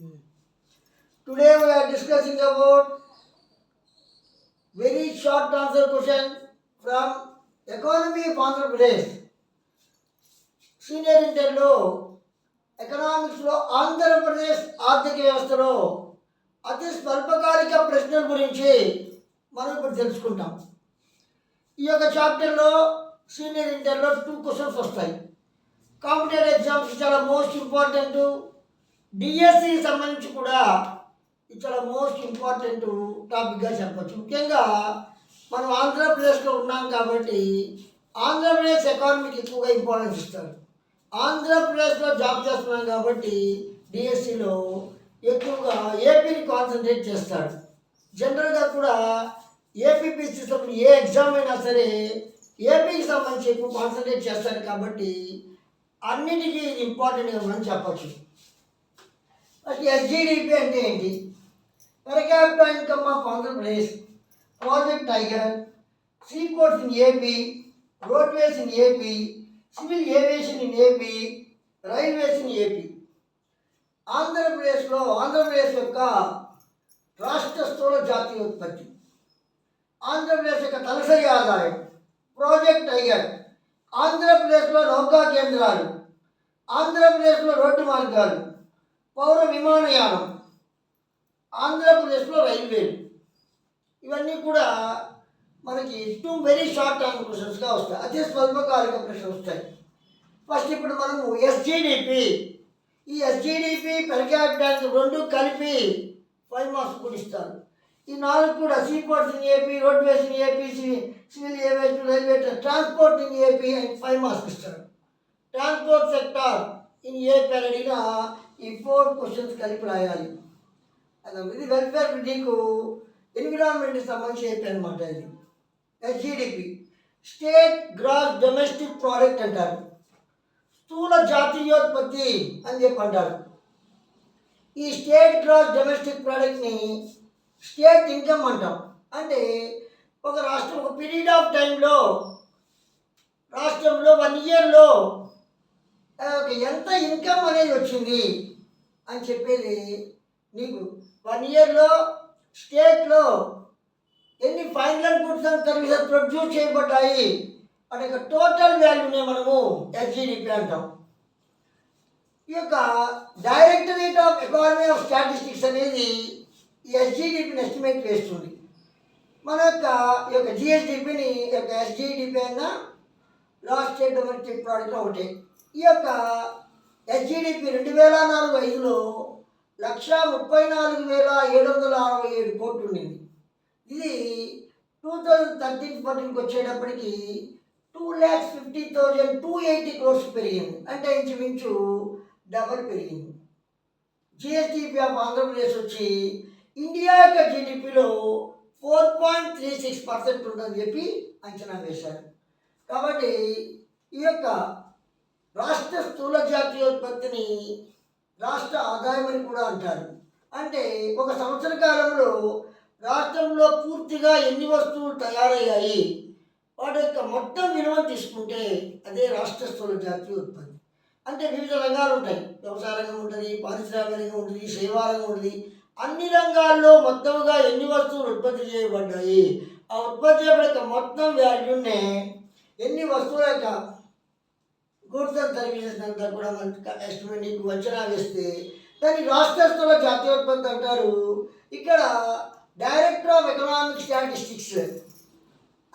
Today we are discussing about very short answer question from economy of Andhra Pradesh. Senior ఇంటర్లో ఎకనామిక్స్లో ఆంధ్రప్రదేశ్ ఆర్థిక వ్యవస్థలో అతి స్వల్పకాలిక ప్రశ్నల గురించి మనం ఇప్పుడు తెలుసుకుంటాం ఈ యొక్క చాప్టర్లో సీనియర్ ఇంటర్లో టూ క్వశ్చన్స్ వస్తాయి కాంపిటేటివ్ ఎగ్జామ్స్ చాలా మోస్ట్ ఇంపార్టెంట్ డిఎస్సి సంబంధించి కూడా ఇక్కడ మోస్ట్ ఇంపార్టెంట్ టాపిక్గా చెప్పచ్చు. ముఖ్యంగా మనం ఆంధ్రప్రదేశ్లో ఉన్నాం కాబట్టి ఆంధ్రప్రదేశ్ ఎకానమీకి ఎక్కువగా ఇంపార్టెన్స్ ఇస్తారు. ఆంధ్రప్రదేశ్లో జాబ్ చేస్తున్నాం కాబట్టి డిఎస్సిలో ఎక్కువగా ఏపీని కాన్సన్ట్రేట్ చేస్తాడు జనరల్గా కూడా ఏపీపీసీ సంబంధించి ఏ ఎగ్జామ్ అయినా సరే ఏపీకి సంబంధించి ఎక్కువ కాన్సన్ట్రేట్ చేస్తారు కాబట్టి అన్నిటికీ ఇది ఇంపార్టెంట్గా మనం చెప్పచ్చు. ఫస్ట్ ఎస్జిడిపి అంటే ఏంటి per capita income of Andhra Pradesh, Project Tiger, seaports in AP, roadways in AP, civil aviation in AP, railways in AP. ఆంధ్రప్రదేశ్లో ఆంధ్రప్రదేశ్ యొక్క రాష్ట్ర స్థూల జాతీయ ఉత్పత్తి ఆంధ్రప్రదేశ్ యొక్క తలసరి ఆదాయం ప్రాజెక్ట్ టైగర్ ఆంధ్రప్రదేశ్లో నౌకా కేంద్రాలు ఆంధ్రప్రదేశ్లో రోడ్డు మార్గాలు పౌర విమానయానం ఆంధ్రప్రదేశ్లో రైల్వేలు ఇవన్నీ కూడా మనకి టూ వెరీ షార్ట్ టర్మ్ క్వశ్చన్స్గా వస్తాయి. అదే స్వల్పకాలిక ప్రశ్నలు వస్తాయి. ఫస్ట్ ఇప్పుడు మనము ఎస్జీడిపి ఈ ఎస్జీడిపి పెర్ క్యాపిటల్ రెండు కలిపి ఫైవ్ మార్క్స్ కూడా ఇస్తారు ఈ నాలుగు కూడా seaports AP roadways AP civil aviation railway transport in AP and five marks ఇస్తారు. ట్రాన్స్పోర్ట్ సెక్టార్ ఇన్ ఏపీ అని ఈ ఫోర్ క్వశ్చన్స్ కలిపి రాయాలి. ఇది వెల్ఫేర్ నీకు ఎన్విరాన్మెంట్కి సంబంధించి ఏపీ అనమాట ఇది. GDP state gross domestic product అంటారు. స్థూల జాతీయోత్పత్తి అని చెప్పి అంటారు. ఈ స్టేట్ గ్రాస్ డొమెస్టిక్ ప్రోడక్ట్ని స్టేట్ ఇన్కమ్ అంటాం. అంటే ఒక రాష్ట్రం ఒక పీరియడ్ ఆఫ్ టైంలో రాష్ట్రంలో వన్ ఇయర్లో ఎంత ఇన్కమ్ అనేది వచ్చింది? అని చెప్పేది నీకు. వన్ ఇయర్లో స్టేట్లో ఎన్ని final goods and services produce చేయబడ్డాయి? అనే టోటల్ వాల్యూనే మనము ఎస్జిడిపి అంటాం. ఈ యొక్క directorate of economy of statistics అనేది ఈ ఎస్జిడిపిని ఎస్టిమేట్ చేస్తుంది. మన యొక్క ఈ యొక్క జిఎస్డిపిని ఈ యొక్క ఎస్జిడిపి అన్న లాస్ట్ స్టేట్ డొమెస్టిక్ ప్రోడక్ట్ ఒకటి. ఈ యొక్క ఎస్జిడిపి రెండు వేల నాలుగు ఐదులో లక్ష ముప్పై నాలుగు వేల ఏడు వందల అరవై ఏడు కోట్లు ఉండింది ఇది టూ థౌజండ్ థర్టీన్ ఫోర్టీన్కి వచ్చేటప్పటికి two lakhs fifty thousand two eighty crores పెరిగింది. అంటే ఇంచుమించు డబల్ పెరిగింది. జిఎస్టిపి ఆఫ్ ఆంధ్రప్రదేశ్ వచ్చి ఇండియా యొక్క జీడిపిలో four point three six percent ఉందని చెప్పి అంచనా వేశారు. కాబట్టి ఈ యొక్క రాష్ట్ర స్థూల జాతీయోత్పత్తిని రాష్ట్ర ఆదాయం అని కూడా అంటారు. అంటే ఒక సంవత్సర కాలంలో రాష్ట్రంలో పూర్తిగా ఎన్ని వస్తువులు తయారయ్యాయి? వాటి యొక్క మొత్తం విలువ తీసుకుంటే అదే రాష్ట్ర స్థూల జాతీయ ఉత్పత్తి అంటే వివిధ రంగాలు ఉంటాయి. వ్యవసాయ రంగం ఉంటుంది పారిశ్రామిక రంగం ఉంటుంది సేవా రంగం ఉంటుంది. అన్ని రంగాల్లో మొత్తంగా ఎన్ని వస్తువులు ఉత్పత్తి చేయబడ్డాయి? ఆ ఉత్పత్తి యొక్క మొత్తం వాల్యూనే ఎన్ని వస్తువుల యొక్క గూడ్స్ తరిమేసినంత కూడా మనకి ఎస్టిమేట్ నీకు వచ్చినా వేస్తే దాన్ని రాష్ట్ర స్థూల జాతీయోత్పత్తి అంటారు. ఇక్కడ డైరెక్టర్ ఆఫ్ ఎకనామిక్ స్టాటిస్టిక్స్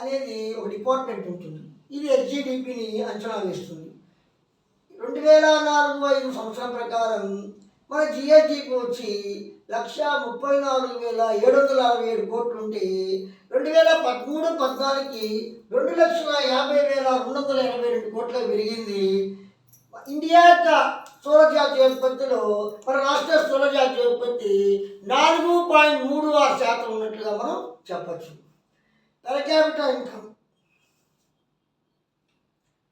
అనేది ఒక డిపార్ట్మెంట్ ఉంటుంది. ఇది హెచ్జిడిపిని అంచనా వేస్తుంది. రెండు వేల నాలుగు ఐదు సంవత్సరం ప్రకారం మన జిఎస్డిపి వచ్చి లక్ష ముప్పై నాలుగు వేల ఏడు వందల అరవై ఏడు కోట్లు ఉంటే రెండు వేల పదమూడు పద్నాలుగుకి రెండు లక్షల యాభై వేల రెండు వందల ఎనభై రెండు కోట్లు పెరిగింది. ఇండియా యొక్క స్థూల జాతీయ ఉత్పత్తిలో మన రాష్ట్ర స్థూలజాతీయ ఉత్పత్తి నాలుగు పాయింట్ మూడు ఆరు శాతం ఉన్నట్లుగా మనం చెప్పచ్చు. Per capital income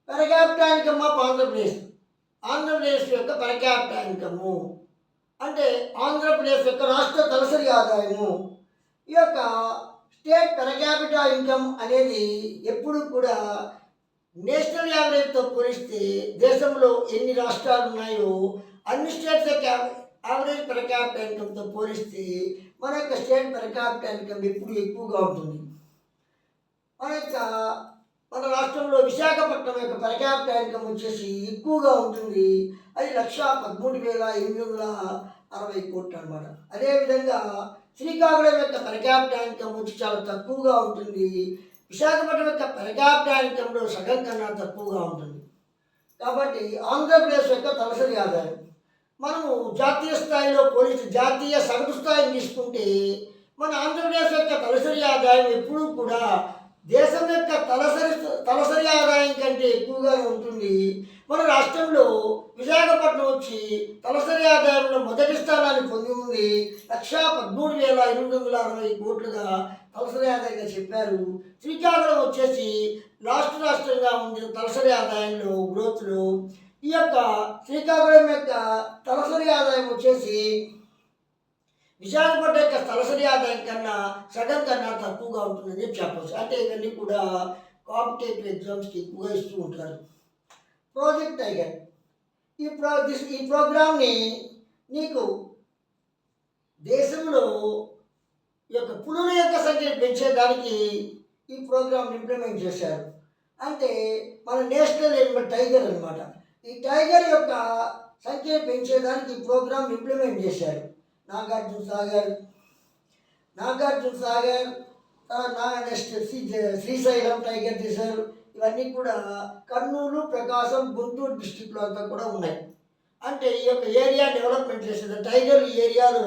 per capital income of Andhra Pradesh Andhra Pradesh యొక్క పెర్ క్యాపిటల్ అంటే ఆంధ్రప్రదేశ్ యొక్క రాష్ట్ర తలసరి ఆదాయము ఈ యొక్క స్టేట్ పెర్ క్యాపిటల్ ఇన్కమ్ అనేది ఎప్పుడు కూడా నేషనల్ యావరేజ్తో పోలిస్తే దేశంలో ఎన్ని రాష్ట్రాలు ఉన్నాయో అన్ని స్టేట్స్ యొక్క యావరేజ్ పర్ క్యాపిటల్ ఇన్కమ్తో పోలిస్తే మన యొక్క స్టేట్ పర్ క్యాపిటల్ ఇన్కమ్ ఎప్పుడు ఎక్కువగా ఉంటుంది. మన యొక్క మన రాష్ట్రంలో విశాఖపట్నం యొక్క పర్ క్యాపిటల్ ఇన్కమ్ వచ్చేసి ఎక్కువగా ఉంటుంది. అది లక్ష పదమూడు వేల ఎనిమిది వందల అరవై కోట్లు అనమాట అదేవిధంగా శ్రీకాకుళం యొక్క పర్ క్యాపిటల్ ఇన్కమ్ వచ్చి చాలా తక్కువగా ఉంటుంది. విశాఖపట్నం యొక్క పర్ క్యాపిటల్ ఇన్కంలో సగం కన్నా తక్కువగా ఉంటుంది. కాబట్టి ఆంధ్రప్రదేశ్ యొక్క తలసరి ఆదాయం. మనము జాతీయ స్థాయిలో పోలీసు జాతీయ సగటు స్థాయిని తీసుకుంటే మన ఆంధ్రప్రదేశ్ యొక్క తలసరి ఆదాయం ఎప్పుడూ కూడా దేశం యొక్క తలసరి తలసరి ఆదాయం కంటే ఎక్కువగా ఉంటుంది. మన రాష్ట్రంలో విశాఖపట్నం వచ్చి తలసరి ఆదాయంలో మొదటి స్థానాన్ని పొంది ఉంది. లక్షా పదమూడు వేల ఎనిమిది వందల అరవై కోట్లుగా తలసరి ఆదాయంగా చెప్పారు. శ్రీకాకుళం వచ్చేసి రాష్ట్ర రాష్ట్రంగా ఉంది తలసరి ఆదాయంలో గ్రోత్లో. ఈ యొక్క శ్రీకాకుళం యొక్క తలసరి ఆదాయం వచ్చేసి విశాఖపట్నం యొక్క తలసరి ఆదాయం కన్నా సగం కన్నా తక్కువగా ఉంటుందని చెప్పి చెప్పచ్చు. అంటే ఇవన్నీ కూడా కాంపిటేటివ్ ఎగ్జామ్స్కి ఎక్కువగా ఇస్తూ ఉంటారు. ప్రాజెక్ట్ టైగర్ ఈ ప్రో దిస్ ఈ ప్రోగ్రామ్ని నీకు దేశంలో ఈ యొక్క పులుల యొక్క సంఖ్యను పెంచేదానికి ఈ ప్రోగ్రామ్ ఇంప్లిమెంట్ చేశారు. అంటే మన నేషనల్ ఎనిమల్ టైగర్ అన్నమాట. ఈ టైగర్ యొక్క సంఖ్యను పెంచేదానికి ఈ ప్రోగ్రామ్ ఇంప్లిమెంట్ చేశారు. Nagarjuna Sagar. Nagarjuna Sagar next Shri Srisailam tiger reserve ఇవన్నీ కూడా కర్నూలు ప్రకాశం గుంటూరు డిస్టిక్లో అంతా కూడా ఉన్నాయి. అంటే ఈ యొక్క ఏరియా డెవలప్మెంట్ చేసేది టైగర్ ఏరియాలో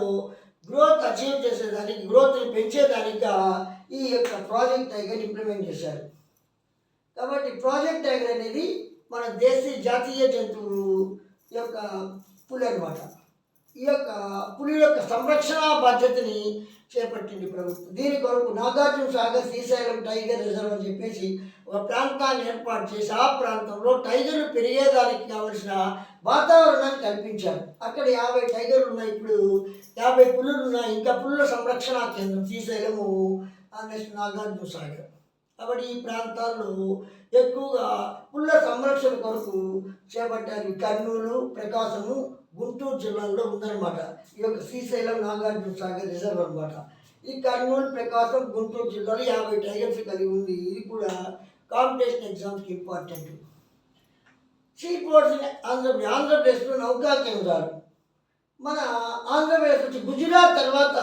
గ్రోత్ అచీవ్ చేసేదానికి గ్రోత్ని పెంచేదానిగా ఈ యొక్క ప్రాజెక్ట్ టైగర్ ఇంప్లిమెంట్ చేశారు. కాబట్టి ప్రాజెక్ట్ టైగర్ అనేది మన దేశీయ జాతీయ జంతువులు యొక్క పులి అనమాట ఈ యొక్క పులి యొక్క సంరక్షణ బాధ్యతని చేపట్టింది ప్రభుత్వం. దీని కొరకు నాగార్జున సాగర్ శ్రీశైలం టైగర్ రిజర్వ్ అని చెప్పేసి ఒక ప్రాంతాన్ని ఏర్పాటు చేసి ఆ ప్రాంతంలో టైగర్లు పెరిగేదానికి కావలసిన వాతావరణాన్ని కల్పించారు. అక్కడ యాభై టైగర్లు ఉన్నాయి. ఇప్పుడు యాభై పుల్లులు ఉన్నాయి. ఇంకా పుల్ల సంరక్షణ కేంద్రం శ్రీశైలము నెక్స్ట్ నాగార్జున సాగర్. కాబట్టి ఈ ప్రాంతాల్లో ఎక్కువగా పుల్ల సంరక్షణ కొరకు చేపట్టారు. కర్నూలు ప్రకాశము గుంటూరు జిల్లాలో ఉందన్నమాట. ఈ యొక్క శ్రీశైలం నాగార్జున సాగర్ రిజర్వ్ అనమాట ఈ కర్నూలు ప్రకాశం గుంటూరు జిల్లాలో యాభై టైగర్స్ కలిగి ఉంది. ఇది కూడా కాంపిటీషన్ ఎగ్జామ్స్కి ఇంపార్టెంట్. సీ కోర్స్ ఆంధ్ర ఆంధ్రప్రదేశ్లో నౌకా కేంద్రాలు. మన ఆంధ్రప్రదేశ్ వచ్చి గుజరాత్ తర్వాత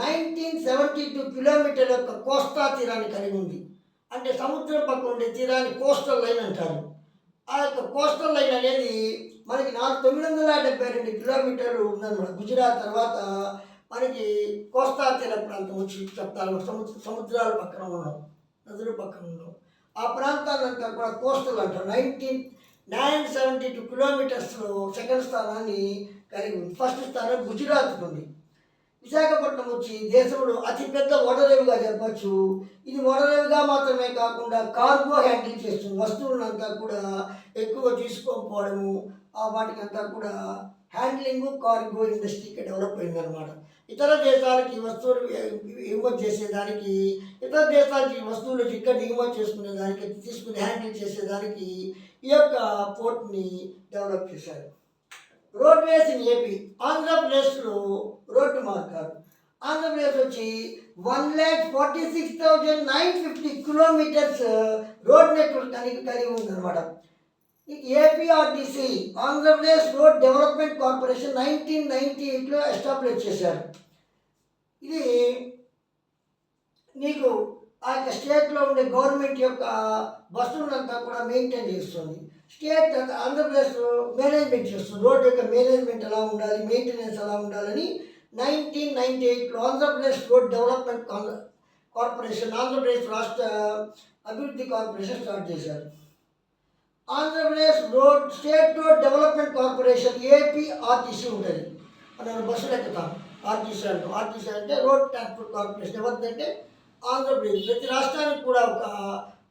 నైన్టీన్ సెవెంటీ టూ కిలోమీటర్ యొక్క కోస్తా తీరాన్ని కలిగి ఉంది. అంటే సముద్రం పక్కన ఉండే తీరాన్ని కోస్టల్ లైన్ అంటారు. ఆ యొక్క కోస్టల్ లైన్ అనేది మనకి నాలుగు తొమ్మిది వందల డెబ్బై రెండు కిలోమీటర్లు ఉందన్నమాట గుజరాత్ తర్వాత మనకి కోస్తా తీర ప్రాంతం వచ్చి చెప్తారు సముద్ర సముద్రాల పక్కన ఉన్నాం నదుల పక్కన ఉన్నాం ఆ ప్రాంతాలంతా కూడా కోస్టల్ అంటారు. నైన్టీన్ నైన్ సెవెంటీ టూ కిలోమీటర్స్లో సెకండ్ స్థానాన్ని కలిగి ఉంది. ఫస్ట్ స్థానం గుజరాత్ ఉంది విశాఖపట్నం వచ్చి దేశంలో అతిపెద్ద ఓడరేవుగా చెప్పచ్చు ఇది ఓడరేవుగా మాత్రమే కాకుండా కార్గో హ్యాండిల్ చేస్తుంది వస్తువులంతా కూడా ఎక్కువ తీసుకోకపోవడము ఆ వాటికంతా కూడా హ్యాండ్లింగ్ కార్గో ఇండస్ట్రీకి డెవలప్ అయిందనమాట ఇతర దేశాలకి వస్తువులు ఎగుమతి చేసేదానికి ఇతర దేశాలకి వస్తువులు ఇక్కడ దిగుమతి చేసుకునే దానికి తీసుకుని హ్యాండిల్ చేసేదానికి ఈ యొక్క పోర్ట్ని డెవలప్ చేశారు. రోడ్వేస్ ఇన్ ఏపీ ఆంధ్రప్రదేశ్లో రోడ్డు మార్గాలు. ఆంధ్రప్రదేశ్ వచ్చి one lakh forty six thousand nine fifty kilometres road network కలిగి కలిగి ఉందన్నమాట. APRTC Andhra Pradesh road development corporation nineteen ninety ఎయిట్లో ఎస్టాబ్లిష్ చేశారు. ఇది నీకు ఆ యొక్క స్టేట్లో ఉండే గవర్నమెంట్ యొక్క బస్సులంతా కూడా మెయింటైన్ చేస్తుంది. స్టేట్ ఆంధ్రప్రదేశ్ మేనేజ్మెంట్ చేస్తుంది. రోడ్ యొక్క మేనేజ్మెంట్ ఎలా ఉండాలి మెయింటెనెన్స్ ఎలా ఉండాలని నైన్టీన్ నైన్టీ ఎయిట్లో Andhra Pradesh road development con- corporation Andhra Pradesh రాష్ట్ర అభివృద్ధి కార్పొరేషన్ స్టార్ట్ చేశారు. Andhra Pradesh road state road development corporation APRTC ఉంటుంది. మనం బస్సులు ఎక్కుతాం ఆర్టీసీ అంటాం. ఆర్టీసీ అంటే రోడ్ ట్రాన్స్పోర్ట్ కార్పొరేషన్. ఎవరిదంటే ఆంధ్రప్రదేశ్ ప్రతి రాష్ట్రానికి కూడా ఒక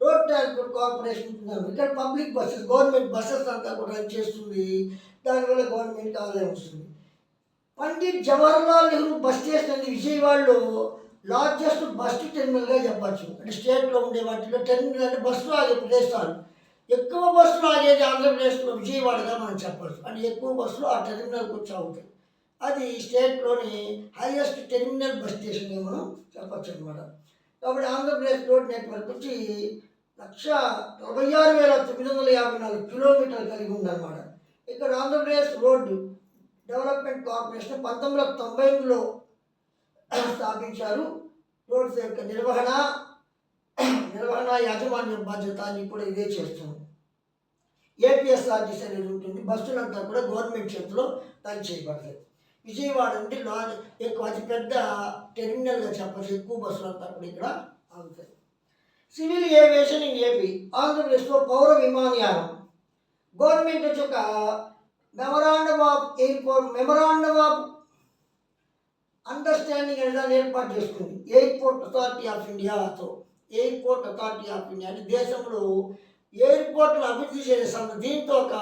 రోడ్ ట్రాన్స్పోర్ట్ కార్పొరేషన్ ఇక్కడ పబ్లిక్ బస్సెస్ గవర్నమెంట్ బస్సెస్ అంతా కూడా రన్ చేస్తుంది. దానివల్ల గవర్నమెంట్ ఆదాయం వస్తుంది. పండిట్ జవహర్లాల్ నెహ్రూ బస్ స్టేషన్ అనేది విజయవాడలో లార్జెస్ట్ బస్ టెర్మినల్గా చెప్పచ్చు. అంటే స్టేట్లో ఉండే వాటిలో టెర్మినల్ అంటే బస్సులు ఆగే ప్రదేశాలు. ఎక్కువ బస్సులు ఆగేది ఆంధ్రప్రదేశ్లో విజయవాడగా మనం చెప్పచ్చు. అంటే ఎక్కువ బస్సులు ఆ టెర్మినల్కి వచ్చి అవుతాయి అది స్టేట్లోని హైయెస్ట్ టెర్మినల్ బస్ స్టేషన్ మనం చెప్పచ్చు అనమాట కాబట్టి ఆంధ్రప్రదేశ్ రోడ్ నెట్వర్క్ వచ్చి లక్ష నలభై ఆరు వేల తొమ్మిది వందల యాభై నాలుగు కిలోమీటర్లు కలిగి ఉందన్నమాట. ఇక్కడ ఆంధ్రప్రదేశ్ రోడ్డు డెవలప్మెంట్ కార్పొరేషన్ పంతొమ్మిది వందల తొంభై ఎనిమిదిలో స్థాపించారు. రోడ్స్ యొక్క నిర్వహణ నిర్వహణ యాజమాన్యం బాధ్యత అని కూడా ఇదే చేస్తుంది. ఏపీఎస్ఆర్టీసీ అనేది ఉంటుంది బస్సులంతా కూడా గవర్నమెంట్ చేతిలో పని చేయబడతాయి. విజయవాడ నుండి లా ఎక్కువ అతిపెద్ద టెర్మినల్గా చెప్పచ్చు ఎక్కువ బస్సులంతా కూడా ఇక్కడ ఆగుతాయి. సివిల్ ఏవియేషన్ ఇన్ ఏపీ ఆంధ్రప్రదేశ్లో పౌర విమానయానం. గవర్నమెంట్ వచ్చి ఒక memorandum of airport memorandum of understanding అనేది దాన్ని ఏర్పాటు చేసుకుంది. ఎయిర్పోర్ట్ అథారిటీ ఆఫ్ ఇండియాతో ఎయిర్పోర్ట్ అథారిటీ ఆఫ్ ఇండియా అంటే దేశంలో ఎయిర్పోర్ట్లు అభివృద్ధి చేసే దీంతో ఒక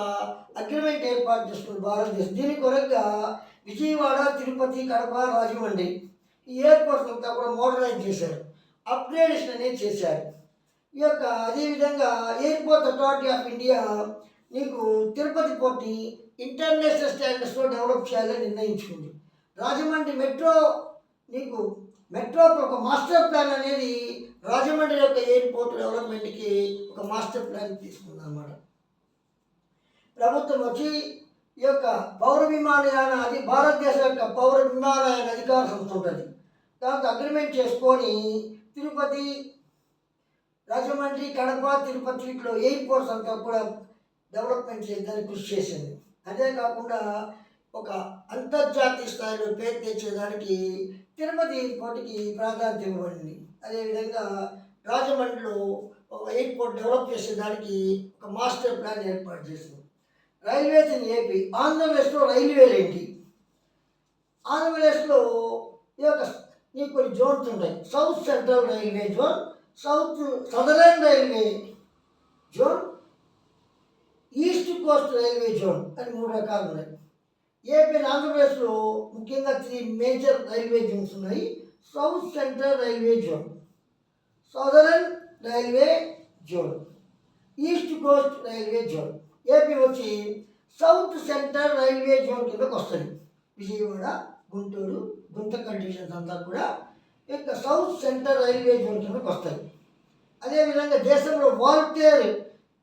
అగ్రిమెంట్ ఏర్పాటు చేసుకుంది భారతదేశం. దీని కొరగా విజయవాడ తిరుపతి కడప రాజమండ్రి ఈ ఎయిర్పోర్ట్స్ అంతా కూడా మోడర్నైజ్ చేశారు. అప్గ్రేడేషన్ అనేది చేశారు. ఈ యొక్క అదేవిధంగా ఎయిర్పోర్ట్ అథారిటీ ఆఫ్ ఇండియా నీకు తిరుపతి పోర్ట్ని ఇంటర్నేషనల్ స్టాండర్డ్స్లో డెవలప్ చేయాలని నిర్ణయించుకుంది. రాజమండ్రి మెట్రో నీకు మెట్రో ఒక మాస్టర్ ప్లాన్ అనేది రాజమండ్రి యొక్క ఎయిర్పోర్ట్ డెవలప్మెంట్కి ఒక మాస్టర్ ప్లాన్ తీసుకుందన్నమాట. ప్రభుత్వం వచ్చి ఈ యొక్క పౌర విమానయాన అది భారతదేశం యొక్క పౌర విమానయాన అధికార సంస్థ ఉంటుంది. దాంతో అగ్రిమెంట్ చేసుకొని తిరుపతి రాజమండ్రి కడప తిరుపతి వీటిలో ఎయిర్పోర్ట్స్ అంతా కూడా డెవలప్మెంట్ చేయడానికి కృషి చేసింది. అదే కాకుండా ఒక అంతర్జాతీయ స్థాయిలో పేరు తెచ్చేదానికి తిరుపతి ఎయిర్పోర్ట్కి ప్రాధాన్యత ఇవ్వబడింది. అదేవిధంగా రాజమండ్రిలో ఒక ఎయిర్పోర్ట్ డెవలప్ చేసేదానికి ఒక మాస్టర్ ప్లాన్ ఏర్పాటు చేసింది. రైల్వేస్ ఇన్ ఏపీ ఆంధ్రప్రదేశ్లో రైల్వేలు ఏంటి ఆంధ్రప్రదేశ్లో ఈ యొక్క నీకు కొన్ని జోన్స్ ఉంటాయి. South central railway zone south southern railway zone east coast railway zone అని మూడు రకాలు ఉన్నాయి. ఏపీ ఆంధ్రప్రదేశ్లో ముఖ్యంగా త్రీ మేజర్ రైల్వే జోన్స్ ఉన్నాయి. South central railway zone southern railway zone east coast railway zone. AP వచ్చి సౌత్ సెంట్రల్ రైల్వే జోన్ కిందకు వస్తుంది. విజయవాడ గుంటూరు గుంతకల్ డివిజన్స్ అంతా కూడా ఇంకా సౌత్ సెంట్రల్ రైల్వే జోన్ కిందకు వస్తాయి. అదేవిధంగా దేశంలో వాల్టేర్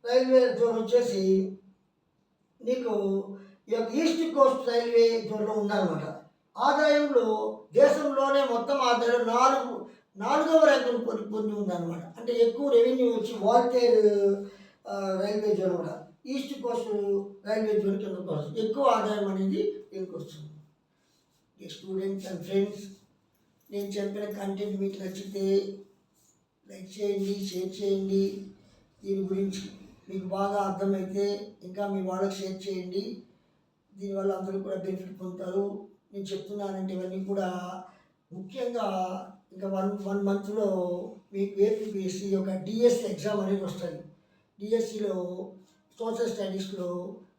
రైల్వే జోన్ వచ్చేసి నీకు ఈ యొక్క ఈస్ట్ కోస్ట్ రైల్వే జోన్లో ఉందన్నమాట. ఆదాయంలో దేశంలోనే మొత్తం ఆదాయం నాలుగు నాలుగవ ర్యాంకును పొంది పొంది ఉందన్నమాట. అంటే ఎక్కువ రెవెన్యూ వచ్చి వాల్టేర్ రైల్వే జోన్ కూడా. ఈస్ట్ కోస్ట్ రైల్వే జోన్ కింద వస్తుంది ఎక్కువ ఆదాయం అనేది దీనికి వస్తుంది. స్టూడెంట్స్ అండ్ ఫ్రెండ్స్ నేను చెప్పిన కంటెంట్ మీకు నచ్చితే లైక్ చేయండి షేర్ చేయండి. దీని గురించి మీకు బాగా అర్థమైతే ఇంకా మీ వాళ్ళకి షేర్ చేయండి. దీనివల్ల అందరూ కూడా బెనిఫిట్ పొందుతారు. నేను చెప్తున్నానంటే ఇవన్నీ కూడా ముఖ్యంగా ఇంకా వన్ వన్ మంత్లో మీకు ఏపీపీఎస్సీ యొక్క డిఎస్సి ఎగ్జామ్ అనేది వస్తుంది. డిఎస్సిలో సోషల్ స్టడీస్లో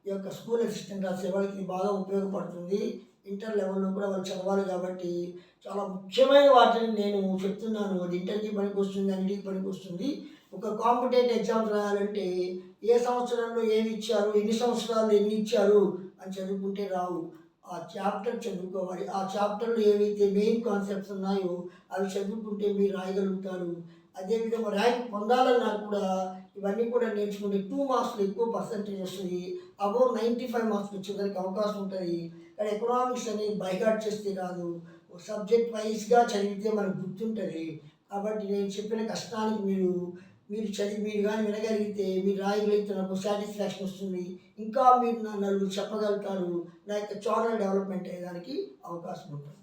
ఈ యొక్క స్కూల్ అసిస్టెంట్ రాసే వాళ్ళకి బాగా ఉపయోగపడుతుంది. ఇంటర్ లెవెల్లో కూడా వాళ్ళు చదవాలి కాబట్టి చాలా ముఖ్యమైన వాటిని నేను చెప్తున్నాను. అది ఇంటర్కి పనికి వస్తుంది అన్నిటికి పనికి వస్తుంది. ఒక కాంపిటేటివ్ ఎగ్జామ్స్ రాయాలంటే ఏ సంవత్సరంలో ఏమి ఇచ్చారు ఎన్ని సంవత్సరాలు ఎన్ని ఇచ్చారు అని చదువుకుంటే రావు. ఆ చాప్టర్ చదువుకోవాలి. ఆ చాప్టర్లో ఏవైతే మెయిన్ కాన్సెప్ట్స్ ఉన్నాయో అవి చదువుకుంటే మీరు రాయగలుగుతారు. అదేవిధంగా ర్యాంక్ పొందాలన్నా కూడా ఇవన్నీ కూడా నేర్చుకుంటే టూ మార్క్స్లు ఎక్కువ పర్సంటేజ్ వస్తుంది. అబౌవ్ నైంటీ ఫైవ్ మార్క్స్ వచ్చేదానికి అవకాశం ఉంటుంది. కానీ ఎకనామిక్స్ అనేది బైగాట్ చేస్తే రాదు సబ్జెక్ట్ వైజ్గా చదివితే మనకు గుర్తుంటుంది. కాబట్టి నేను చెప్పిన కష్టానికి మీరు మీరు చదివి మీరు కానీ వినగలిగితే మీరు రాయగలిగితే నాకు సాటిస్ఫాక్షన్ వస్తుంది. ఇంకా మీరు నా నలుగురు చెప్పగలుగుతారు. నా యొక్క ఛానల్ డెవలప్మెంట్ అయ్యేదానికి అవకాశం ఉంటుంది.